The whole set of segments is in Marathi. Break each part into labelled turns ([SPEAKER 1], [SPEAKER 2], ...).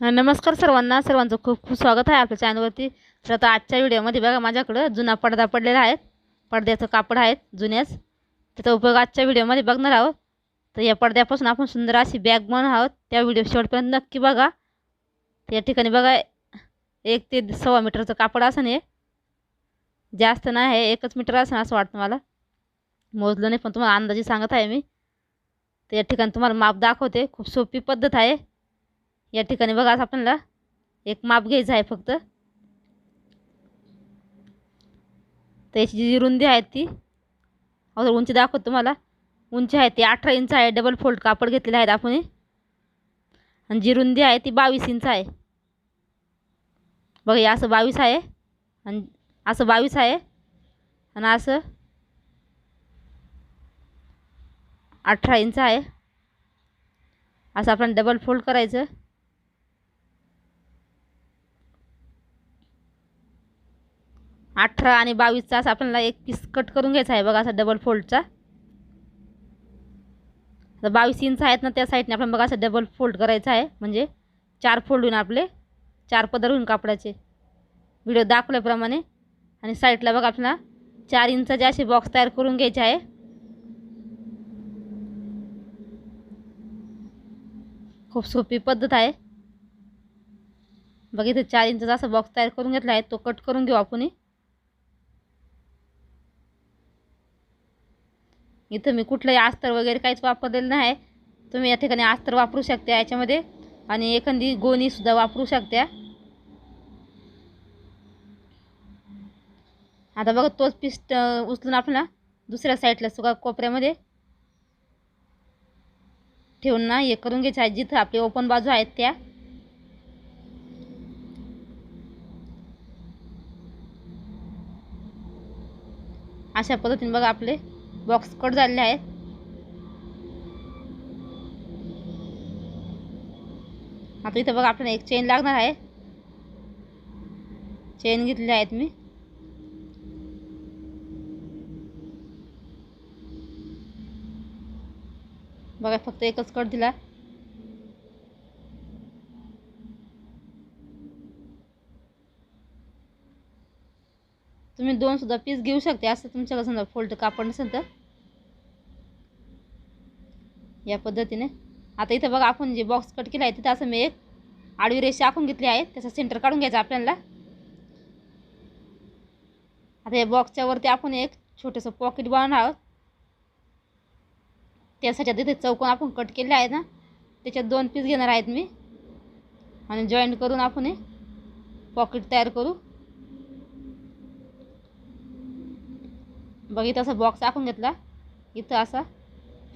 [SPEAKER 1] नमस्कार सर्वांना. सर्वांचं खूप खूप स्वागत आहे आपल्या चॅनलवरती. तर आता आजच्या व्हिडिओमध्ये बघा माझ्याकडं जुना पडदा पडलेला आहे. पडद्याचं कापड आहेत जुन्याच त्याचा उपयोग आजच्या व्हिडिओमध्ये बघणार आहोत. तर या पडद्यापासून आपण सुंदर अशी बॅग बनवणार आहोत. त्या व्हिडिओ शेवटपर्यंत नक्की बघा. या ठिकाणी बघा एक ते सव्वा मीटरचं कापड असं हे. जास्त नाही आहे एकच मीटर असं असं वाटतं मला. मोजलं नाही पण तुम्हाला अंदाजे सांगत आहे मी. तर या ठिकाणी तुम्हाला माप दाखवते. खूप सोपी पद्धत आहे. या ठिकाणी बघा असं आपल्याला एक माप घ्यायचं आहे फक्त. तर याची जी रुंदी आहे ती अगोदर उंची दाखवतो तुम्हाला. उंची आहे ती अठरा इंच आहे डबल फोल्ड कापड घेतलेले आहेत आपण आणि जी रुंदी आहे ती बावीस इंच आहे. बघा असं बावीस आहे आणि असं बावीस आहे आणि असं अठरा इंच आहे. असं आपण डबल फोल्ड करायचं. अठरा आणि बावीसचा असा आपल्याला एक पीस कट करून घ्यायचा आहे बघा असा डबल फोल्डचा तर बावीस इंच आहेत ना त्या साईडने आपण बघा असं डबल फोल्ड करायचं आहे. म्हणजे चार फोल्ड होऊन आपले चार पदर होऊन कापडाचे. व्हिडिओ दाखवल्याप्रमाणे. आणि साईडला बघा आपल्याला चार इंचाचे असे बॉक्स तयार करून घ्यायचे आहे. खूप सोपी पद्धत आहे. बघ इथे चार इंचाचा असा बॉक्स तयार करून घेतला आहे. तो कट करून घेऊ आपण इथं मी कुठलंही अस्तर वगैरे काहीच वापरलेलं नाही. तुम्ही या ठिकाणी अस्तर वापरू शकता याच्यामध्ये. आणि एखादी गोणीसुद्धा वापरू शकता. आता बघा तोच पिस्ट उचलून आपल्याला दुसऱ्या साईडला सुका कोपऱ्यामध्ये. ठेवून ना हे करून घ्यायचं आहे. जिथं आपली ओपन बाजू आहेत त्या. अशा पद्धतीने बघा आपले बॉक्स कट झालेले आहेत. आता इथं बघा आपल्याला एक चेन लागणार आहे. चेन घेतलेले आहेत मी. बघा फक्त एकच कट दिला. तुम्ही दोन सुद्धा पीस घेऊ शकते. असं तुमच्याकडे समजा फोल्ड कापड नसेल तर. या पद्धतीने. आता इथं बघा आपण जे बॉक्स कट केला आहे तिथं असं मी एक आडवी रेषा आखून घेतली आहे. त्याचा सेंटर काढून घ्यायचा आपल्याला. आता या बॉक्सच्या वरती आपण एक छोटंसं पॉकेट बनवणार आहोत. त्यासाठी तिथे चौकोन आपण कट केले आहेत ना. त्याच्यात दोन पीस घेणार आहेत मी. आणि जॉईंट करून आपण पॉकेट तयार करू. बघ इथं असा बॉक्स आखून घेतला. इथं असा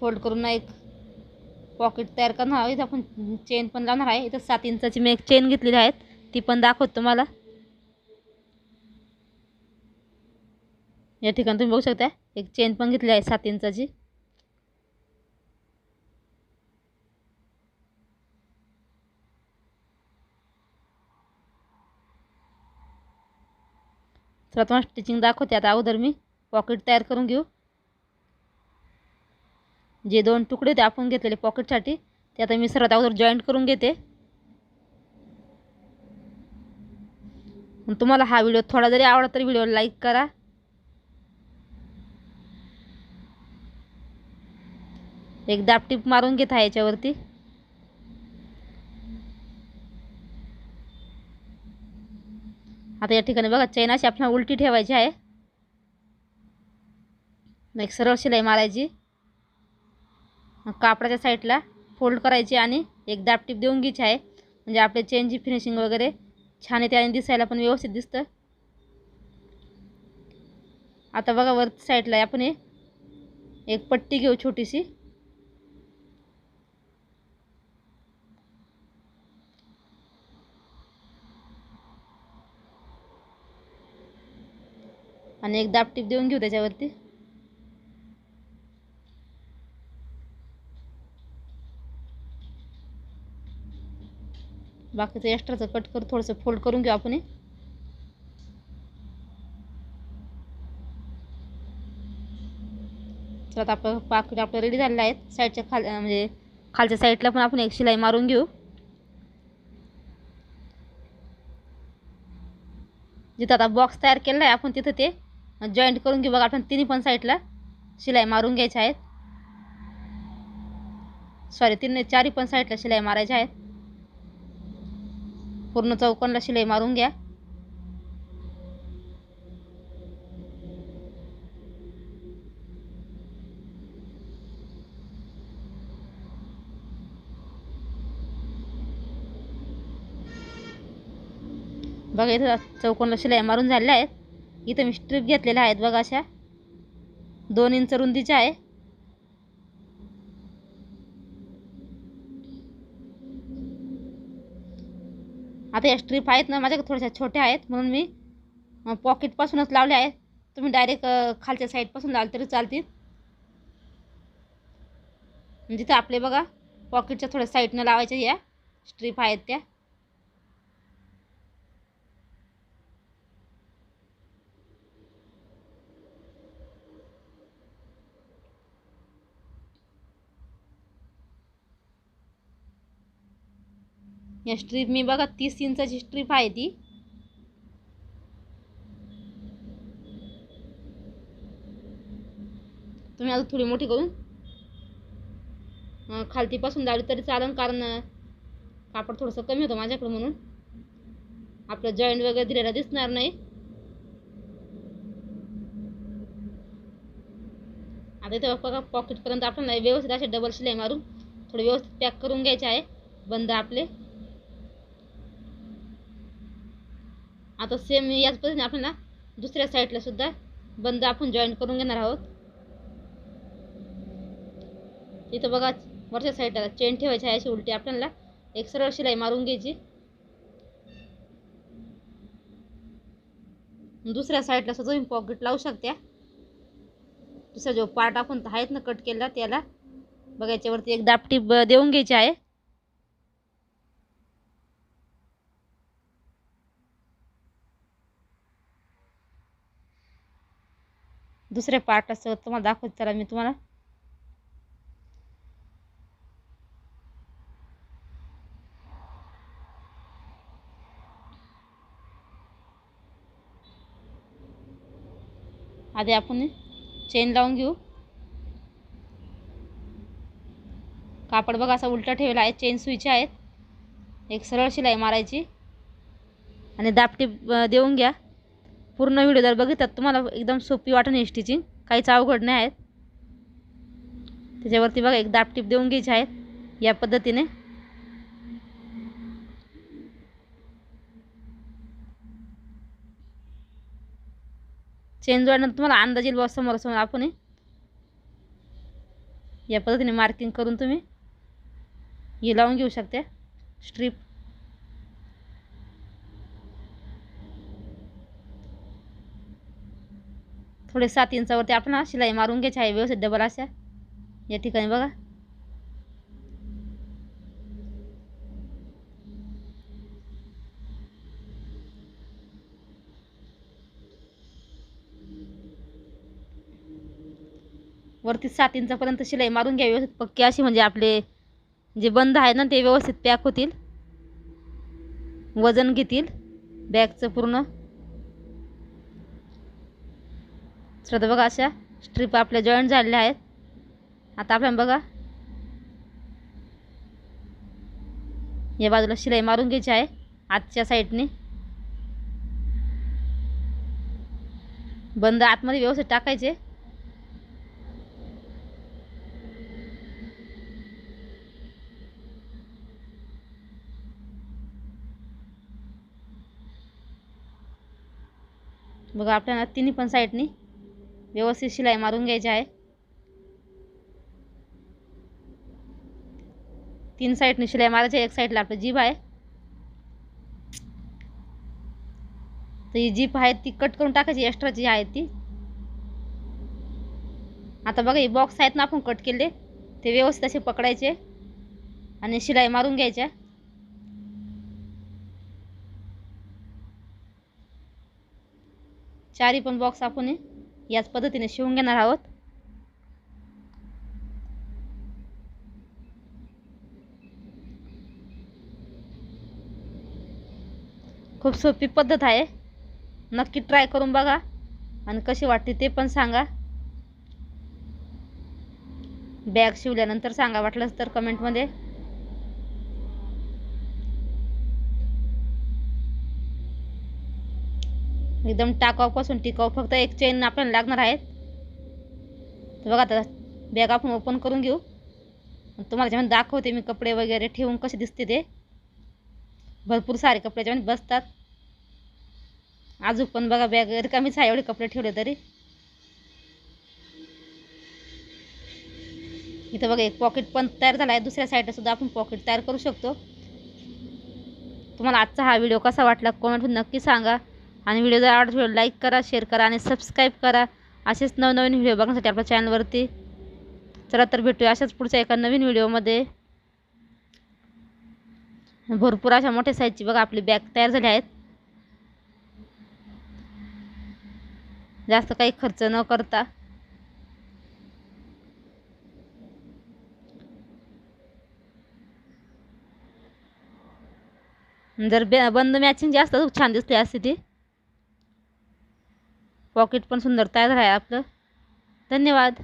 [SPEAKER 1] फोल्ड करून ना एक पॉकेट तयार करणार आहोत. इथं आपण चेन पण लावणार आहे. इथं सात इंचाची मी एक चेन घेतलेली आहे. ती पण दाखवत तुम्हाला. या ठिकाणी तुम्ही बघू शकता एक चेन पण घेतली आहे सात इंचाची. तुम्हाला स्टिचिंग दाखवते आता अगोदर मी. पॉकेट तयार करून घेऊ. जे दोन तुकडे ते आपण घेतलेले पॉकेटसाठी ते आता मी सर्वात अगोदर जॉईंट करून घेते. तुम्हाला हा व्हिडिओ थोडा जरी आवडला तरी व्हिडिओ लाईक करा. एक दापटीप मारून घेत आहे याच्यावरती. आता या ठिकाणी बघा चैन अशी आपल्याला उलटी ठेवायची आहे. एक सरळ शिलाई मारायची. कापडाच्या साईडला फोल्ड करायची आणि एक दापटीप देऊन घ्यायची आहे. म्हणजे आपले चेनची फिनिशिंग वगैरे छान येते आणि दिसायला पण व्यवस्थित दिसतं. आता बघा वर साईडला आपण एक पट्टी घेऊ छोटीशी. आणि एक दापटीप देऊन घेऊ त्याच्यावरती. बाकीचं एक्स्ट्राचं कट करून थोडंसं फोल्ड करून घेऊ आपण चला आता आपलं पाकिट आपलं रेडी झालेलं आहेत. साईडच्या खाल म्हणजे खालच्या साईडला पण आपण एक शिलाई मारून घेऊ. जिथं आता बॉक्स तयार केलेला आहे आपण तिथं ते जॉईंट करून घेऊ. बघा आपण तिन्ही पण साईडला शिलाई मारून घ्यायच्या आहेत. सॉरी तिन्ही चारी पण साईडला शिलाई मारायच्या आहेत. पूर्ण चौकोनला शिलाई मारून घ्या. बघा इथं चौकोनला शिलाई मारून झालेल्या आहेत. इथं मी स्ट्रीप घेतलेल्या आहेत बघा अशा. दोन इंच रुंदीच्या आहे. आता या स्ट्रीप आहेत ना माझ्याकडे थोड्याशा छोट्या आहेत म्हणून मी पॉकेटपासूनच लावल्या आहेत. तुम्ही डायरेक्ट खालच्या साईडपासून लावलं तरी चालतील. जिथं आपले बघा पॉकेटच्या थोड्या साईडनं लावायच्या या स्ट्रीप आहेत त्या. या स्ट्रीप मी बघा तीस इंचाची स्ट्रीप आहे ती. तुम्ही अजून थोडी मोठी करून खालतीपासून लावली तरी चालेल कारण कापड थोडंसं कमी होतं माझ्याकडं म्हणून. आपलं जॉईंट वगैरे दिलेला दिसणार नाही. आता तेव्हा बघा पॉकेटपर्यंत आपण व्यवस्थित असे डबल शिलाई मारून थोडं व्यवस्थित पॅक करून घ्यायचे आहे बंद आपले. आता सेम याच पद्धतीने आपल्याला दुसऱ्या साईडला सुद्धा बंद आपण जॉईन करून घेणार आहोत. इथं बघा वरच्या साईडला चेन ठेवायची आहे अशी उलटी आपल्याला एक सरळ शिलाई मारून घ्यायची. दुसऱ्या साईडला सुद्धा तुम्ही पॉकेट लावू शकते. दुसरा जो पार्ट आपण आहेत ना कट केला त्याला बघा याच्यावरती एक दापटी ब- देऊन घ्यायची आहे. दुसऱ्या पार्ट असं तुम्हाला दाखवत चला मी तुम्हाला. आधी आपण चेन लावून घेऊ. कापड बघा असा उलटा ठेवला आहे चेन सुईचे आहेत. एक सरळ शिलाई मारायची. आणि दापटी देऊन घ्या. पूर्ण व्हिडिओ जर बघितलात तुम्हाला एकदम सोपी वाटेल ही स्टिचिंग काहीच अवघड नाही आहेत. त्याच्यावरती बघा एक दापटीप देऊन घ्यायची आहेत या पद्धतीने. चेन जोडण्यात तुम्हाला अंदाज येईल बॉस समोर समोर आपण या पद्धतीने मार्किंग करून तुम्ही हे लावून घेऊ शकता. स्ट्रीप पुढे सात इंचावरती आपण हा शिलाई मारून घ्यायची. आहे व्यवस्थित डबल अशा. या ठिकाणी बघा. वरती सात इंचापर्यंत शिलाई मारून घ्या व्यवस्थित पक्की अशी म्हणजे आपले जे बंद आहे ना ते व्यवस्थित पॅक होतील. वजन घेतील. बॅगचं पूर्ण. तर बघा अशा स्ट्रीप आपल्या जॉईंट झालेल्या आहेत. आता आपल्याला बघा. या बाजूला शिलाई मारून घ्यायची आहे आजच्या साईडने बंद आतमध्ये व्यवस्थित टाकायचे. बघा आपल्याला तिन्ही पण साईडनी व्यवस्थित शिलाई मारून घ्यायची आहे. तीन साईडने शिलाई मारायची एक साईडला आपलं जीभ आहे. तर ही जीप आहे ती कट करून टाकायची एक्स्ट्राची आहे ती. आता बघा हे बॉक्स आहेत ना आपण कट केले ते व्यवस्थित असे पकडायचे आणि शिलाई मारून घ्यायच्या. चारी पण बॉक्स आपण याच पद्धतीने शिवून घेणार आहोत. खूप सोपी पद्धत आहे. नक्की ट्राय करून बघा आणि कशी वाटते ते पण सांगा. बॅग शिवल्यानंतर सांगा वाटलंच तर कमेंटमध्ये एकदम टाकाऊपासून टिकाऊ फक्त एक चेन आपल्याला लागणार आहेत. तर बघा आता बॅग आपण ओपन करून घेऊ. तुम्हाला जेव्हा दाखवते मी कपडे वगैरे ठेवून कसे दिसते ते. भरपूर सारे कपडे जेव्हा बसतात. अजून पण बघा बॅग रिकामीच आहे एवढे कपडे ठेवले तरी. इथं बघा एक पॉकेट पण तयार झाला आहे. दुसऱ्या साईडला सुद्धा आपण पॉकेट तयार करू शकतो. तुम्हाला आजचा हा व्हिडिओ कसा वाटला कमेंटमध्ये नक्की सांगा. आणि व्हिडिओ जर आवडत व्हिडिओ लाईक करा शेअर करा आणि सबस्क्राईब करा. असेच नवनवीन व्हिडिओ बघण्यासाठी आपल्या चॅनलवरती चला तर भेटूया अशाच पुढच्या एका नवीन व्हिडिओमध्ये भरपूर अशा मोठ्या साईजची बघा आपली बॅग तयार झाली आहेत. जास्त काही खर्च न करता. जर बे बंद मॅचिंग जास्त छान दिसते असते ती पॉकेट पण सुंदर तयार आहे आपलं. धन्यवाद.